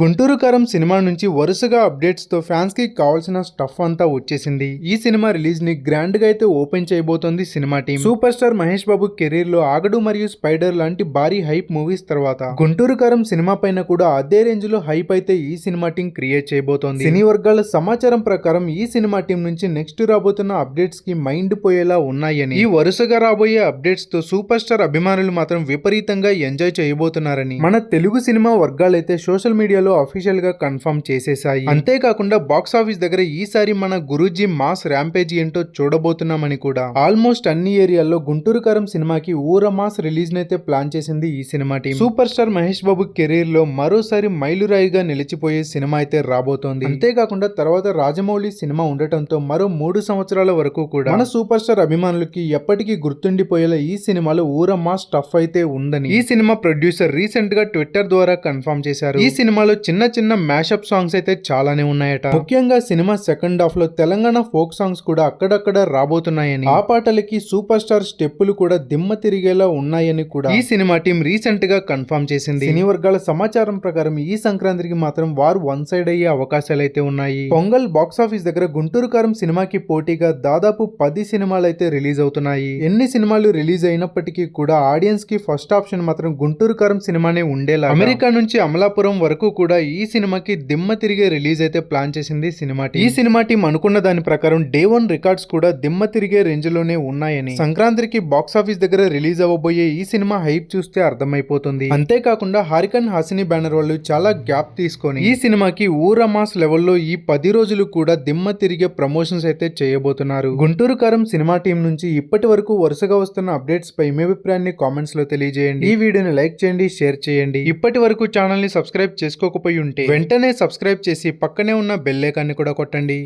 గుంటూరు కారం సినిమా నుంచి వరుసగా అప్డేట్స్తో ఫ్యాన్స్కి కావాల్సిన స్టఫ్ అంతా వచ్చేసింది. ఈ సినిమా రిలీజ్ని గ్రాండ్గా అయితే ఓపెన్ చేయబోతోంది cinema team super star Mahesh Babu కెరీర్లో ఆగడు మరియు స్పైడర్ లాంటి భారీ హైప్ మూవీస్ తర్వాత. గుంటూరు కారం సినిమా పైన కూడా అదే రేంజ్లో హైప్ అయితే ఈ సినిమా టీం క్రియేట్ చేయబోతోంది. సినీ వర్గాల సమాచారం ప్రకారం ఈ సినిమా టీం నుంచి నెక్స్ట్ రాబోతున్న అప్డేట్స్కి మైండ్ పోయేలా ఉన్నాయని. ఈ వరుసగా రాబోయే అప్డేట్స్తో సూపర్ స్టార్ అభిమానులు మాత్రం విపరీతంగా ఎంజాయ్ చేయబోతున్నారని. మన తెలుగు సినిమా వర్గాలైతే సోషల్ మీడియాలో అఫీషియల్గా కన్ఫర్మ్ చేసేసాయి అంతేకాకుండా బాక్స్ ఆఫీస్ దగ్గర ఈసారి మన గురూజీ మాస్ ర్యాంపేజ్ ఏంటో చూడబోతున్నామని కూడా. ఆల్మోస్ట్ అన్ని ఏరియాల్లో గుంటూరు కారం సినిమాకి ఊర మాస్ రిలీజ్ నైతే ప్లాన్ చేసింది ఈ cinema team super star Mahesh Babu కెరీర్లో మరోసారి మైలురాయిగా నిలిచిపోయే సినిమా అయితే రాబోతోంది. అంతేకాకుండా తర్వాత రాజమౌళి సినిమా ఉండటంతో మరో మూడు సంవత్సరాల వరకు కూడా మన సూపర్ స్టార్ అభిమానులకి ఎప్పటికీ గుర్తుండిపోయేలా ఈ సినిమాలో ఊర మాస్ టఫ్ అయితే ఉందని ఈ సినిమా ప్రొడ్యూసర్ రీసెంట్గా ట్విట్టర్ ద్వారా కన్ఫర్మ్ చేశారు. ఈ సినిమాలో చిన్న చిన్న మ్యాషప్ సాంగ్స్ అయితే చాలానే ఉన్నాయట. ముఖ్యంగా సినిమా సెకండ్ హాఫ్లో తెలంగాణ ఫోక్ సాంగ్స్ కూడా అక్కడక్కడ రాబోతున్నాయని ఆ పాటలకి సూపర్ స్టార్ స్టెప్పులు కూడా దిమ్మ తిరిగేలా ఉన్నాయని కూడా ఈ సినిమా టీం రీసెంట్గా కన్ఫర్మ్ చేసింది. సినీ వర్గాల సమాచారం ప్రకారం ఈ సంక్రాంతికి మాత్రం వారు వన్ సైడ్ అయ్యే అవకాశాలు అయితే ఉన్నాయి. పొంగల్ బాక్స్ ఆఫీస్ దగ్గర గుంటూరు కారం సినిమాకి పోటీగా దాదాపు పది సినిమాలు అయితే రిలీజ్ అవుతున్నాయి. ఎన్ని సినిమాలు రిలీజ్ అయినప్పటికీ కూడా ఆడియన్స్కి ఫస్ట్ ఆప్షన్ మాత్రం గుంటూరు కారం సినిమానే ఉండేలా అమెరికా నుంచి అమలాపురం వరకు కూడా కూడా ఈ సినిమాకి దిమ్మ తిరిగే రిలీజ్ అయితే ప్లాన్ చేసింది సినిమా టీం. ఈ సినిమా టీం అనుకున్న దాని ప్రకారం డే వన్ రికార్డ్స్ కూడా దిమ్మ తిరిగే రేంజ్లోనే ఉన్నాయని. సంక్రాంతికి బాక్స్ ఆఫీస్ దగ్గర రిలీజ్ అవ్వబోయే ఈ సినిమా హైప్ చూస్తే అర్థమైపోతుంది. అంతేకాకుండా హారికన్ హాసిని బ్యానర్ వాళ్ళు చాలా గ్యాప్ తీసుకొని ఈ సినిమాకి ఊరమాస్ లెవెల్లో ఈ పది రోజులు కూడా దిమ్మ తిరిగే ప్రమోషన్స్ అయితే చేయబోతున్నారు. గుంటూరు కారం సినిమా టీం నుంచి ఇప్పటి వరకు వరుసగా వస్తున్న అప్డేట్స్ పై మీ అభిప్రాయాన్ని కామెంట్స్లో తెలియజేయండి. ఈ వీడియోని లైక్ చేయండి షేర్ చేయండి. ఇప్పటి వరకు ఛానల్ని సబ్స్క్రైబ్ చేసుకో చేసుకోకపోయి ఉంటే వెంటనే సబ్స్క్రైబ్ చేసి పక్కనే ఉన్న బెల్లైకాన్ని కూడా కొట్టండి.